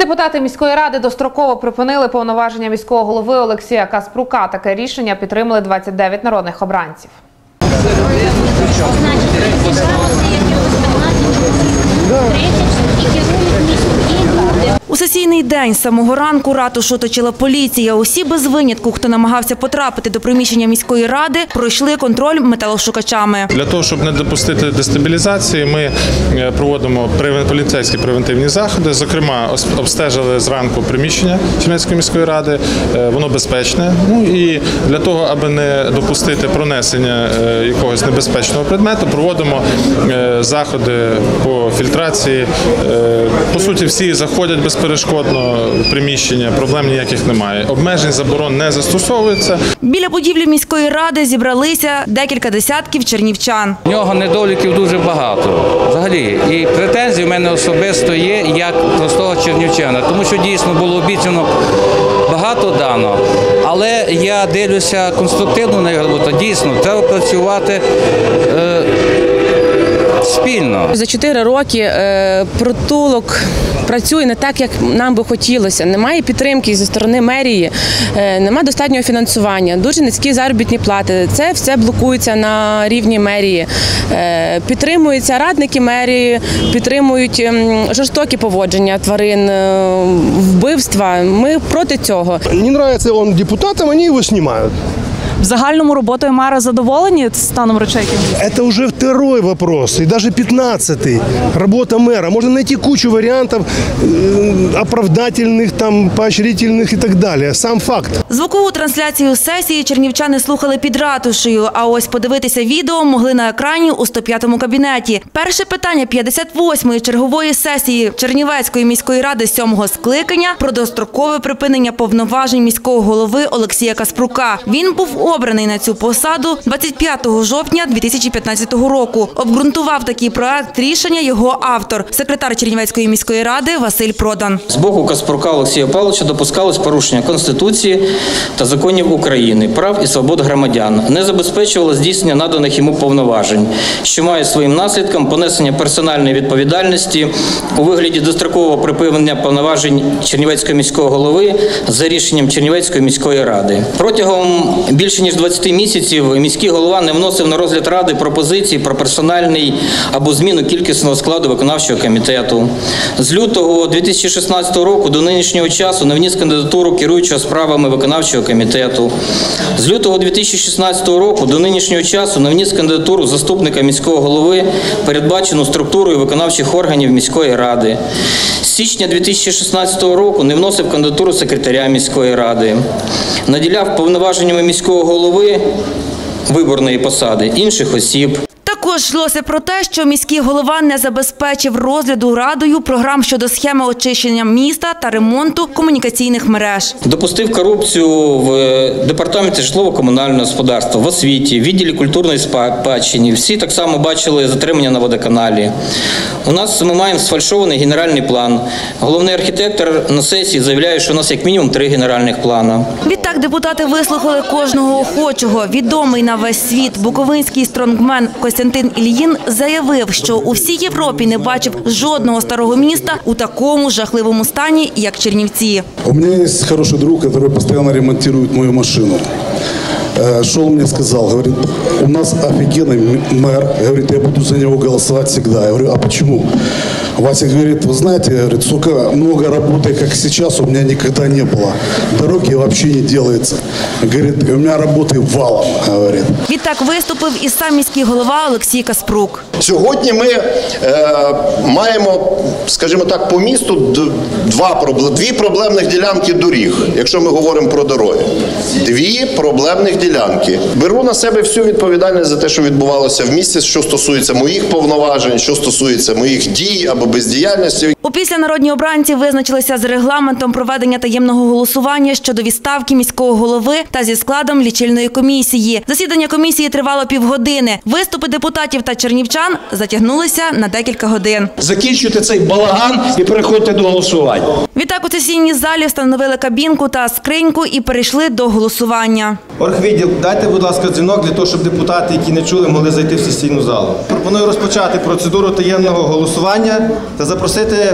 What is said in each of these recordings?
Депутати міської ради достроково припинили повноваження міського голови Олексія Каспрука. Таке рішення підтримали 29 народних обранців. У сесійний день з самого ранку ратушу оточила поліція. Усі без винятку, хто намагався потрапити до приміщення міської ради, пройшли контроль металошукачами. Для того, щоб не допустити дестабілізації, ми е, проводимо поліцейські превентивні заходи. Зокрема, обстежили зранку приміщення Чернецької міської ради. Е, Воно безпечне. Ну і для того, аби не допустити пронесення е, якогось небезпечного предмету, проводимо заходи по фільтрації. По суті, всі заходять безперешкодно приміщення, проблем ніяких немає. Обмежень заборон не застосовується. Біля будівлі міської ради зібралися декілька десятків чернівчан. В нього недоліків дуже багато. Взагалі, і претензії в мене особисто є як простого чернівчана, тому що дійсно було обіцяно багато дано. Але я дивлюся конструктивно на його роботу. Дійсно, треба працювати. Е, Спільно За чотири роки е, притулок працює не так, як нам би хотілося. Немає підтримки зі сторони мерії, е, немає достатнього фінансування, дуже низькі заробітні плати. Це все блокується на рівні мерії. Е, Підтримуються радники мерії, підтримують ем, жорстокі поводження тварин, е, вбивства. Ми проти цього. Не нравится он депутатам, они его снимают. В загальному роботою мера задоволені станом речей? Это уже второй вопрос, и даже пятнадцатый. Работа мэра. Можно найти кучу вариантов э, оправдательных, там, поощрительных и так далее. Сам факт. Звукову трансляцію сесії чернівчани слухали під ратушею, а ось подивитися відео могли на екрані у 105-му кабінеті. Перше питання 58-ї чергової сесії Чернівецької міської ради 7-го скликання про дострокове припинення повноважень міського голови Олексія Каспрука. Він був обраний на цю посаду 25 жовтня 2015 року. Обґрунтував такий проект рішення його автор, секретар Чернівецької міської ради Василь Продан. З боку Каспрука Олексія Павловича допускалось порушення Конституції та законів України, прав і свобод громадян, не забезпечувало здійснення наданих йому повноважень, що має своїм наслідком понесення персональної відповідальності у вигляді дострокового припинення повноважень Чернівецького міського голови за рішенням Чернівецької міської ради. Протягом більше ніж 20 місяців міський голова не вносив на розгляд ради пропозиції про персональний або зміну кількісного складу виконавчого комітету. З лютого 2016 року до нинішнього часу не вніс кандидатуру керуючого справами виконавчого комітету. З лютого 2016 року до нинішнього часу не вніс кандидатуру заступника міського голови, передбачену структурою виконавчих органів міської ради. З січня 2016 року не вносив кандидатуру секретаря міської ради. Наділяв повноваженнями міського голови виборної посади інших осіб. Також йшлося про те, що міський голова не забезпечив розгляду радою програм щодо схеми очищення міста та ремонту комунікаційних мереж. Допустив корупцію в е, департаменті житлово-комунального господарства, в освіті, в відділі культурної спадщини. Всі так само бачили затримання на водоканалі. У нас ми маємо сфальшований генеральний план. Головний архітектор на сесії заявляє, що у нас як мінімум три генеральних плани. Відтак депутати вислухали кожного охочого. Відомий на весь світ буковинський стронгмен Костянтин Ільїн заявив, що у всій Європі не бачив жодного старого міста у такому жахливому стані, як Чернівці. У меня есть хороший друг, который постоянно ремонтирует мою машину. Э, Шел мне сказал, говорит, у нас офигенный м- мэр, говорит, я буду за него голосовать всегда. Я говорю, а почему? Вася говорит, вы знаете, говорит, столько много работы, как сейчас, у меня никогда не было. Дороги вообще не делается. Говорит, у меня работы валом, говорит. Відтак виступив і сам міський голова Олексій Каспрук. Сьогодні ми е, маємо, скажімо так, по місту д- два пробл- дві проблемних ділянки доріг, якщо ми говоримо про дороги. Дві проблемних ділянки. Беру на себе всю відповідальність за те, що відбувалося в місті, що стосується моїх повноважень, що стосується моїх дій або бездіяльності. Опісля народні обранці визначилися з регламентом проведення таємного голосування щодо відставки міського голови та зі складом лічильної комісії. Засідання комісії тривало півгодини. Виступи депутатів та чернівчан затягнулися на декілька годин. Закінчуйте цей балаган і переходьте до голосування. Відтак у сесійній залі встановили кабінку та скриньку і перейшли до голосування. Оргвідділ, дайте, будь ласка, дзвінок для того, щоб депутати, які не чули, могли зайти в сесійну залу. Пропоную розпочати процедуру таємного голосування та запросити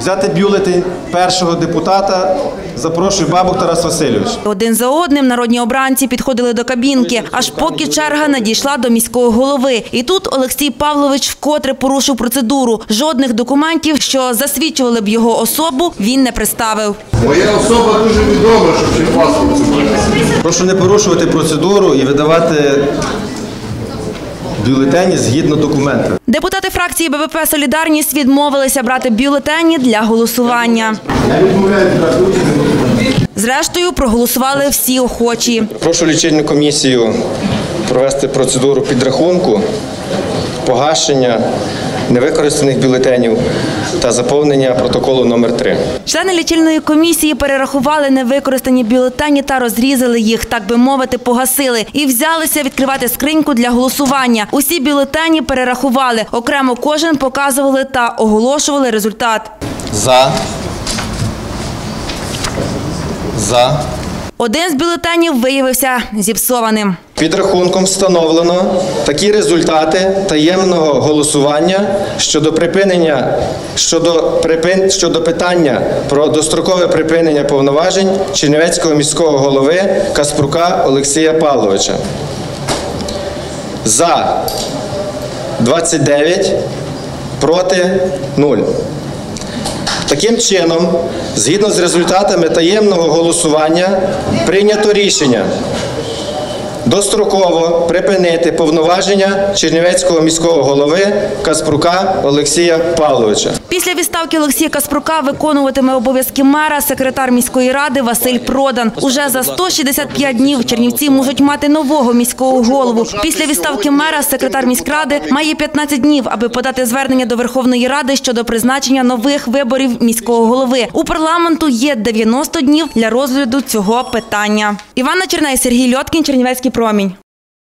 взяти бюлетень першого депутата. Запрошую Бабук Тарас Васильович. Один за одним народні обранці підходили до кабінки, аж поки черга надійшла до міського голови. І тут Олексій Павлович вкотре порушив процедуру. Жодних документів, що засвідчували б його особу, він не представив. Моя особа дуже відома, щоб чи паспорт Прошу не порушувати процедуру і видавати бюлетені згідно документів. Депутати фракції БВП Солідарність відмовилися брати бюлетені для голосування. Зрештою, проголосували всі охочі. Прошу лічильну комісію провести процедуру підрахунку, погашення невикористаних бюлетенів та заповнення протоколу номер 3 Члени лічильної комісії перерахували невикористані бюлетені та розрізали їх, так би мовити, погасили і взялися відкривати скриньку для голосування. Усі бюлетені перерахували. Окремо кожен показували та оголошували результат. За. За. Один з бюлетенів виявився зіпсованим. Підрахунком встановлено такі результати таємного голосування щодо припинення щодо припин щодо питання про дострокове припинення повноважень Чернівецького міського голови Каспрука Олексія Павловича. За 29, проти 0. Таким чином, згідно з результатами таємного голосування, прийнято рішення достроково припинити повноваження Чернівецького міського голови Каспрука Олексія Павловича. Після відставки Олексія Каспрука виконуватиме обов'язки мера секретар міської ради Василь Продан. Уже за 165 днів Чернівці можуть мати нового міського голову. Після відставки мера секретар міськради має 15 днів, аби подати звернення до Верховної Ради щодо призначення нових виборів міського голови. У парламенту є 90 днів для розгляду цього питання. Іванна Черней, Сергій Льоткін, Чернівецький промінь.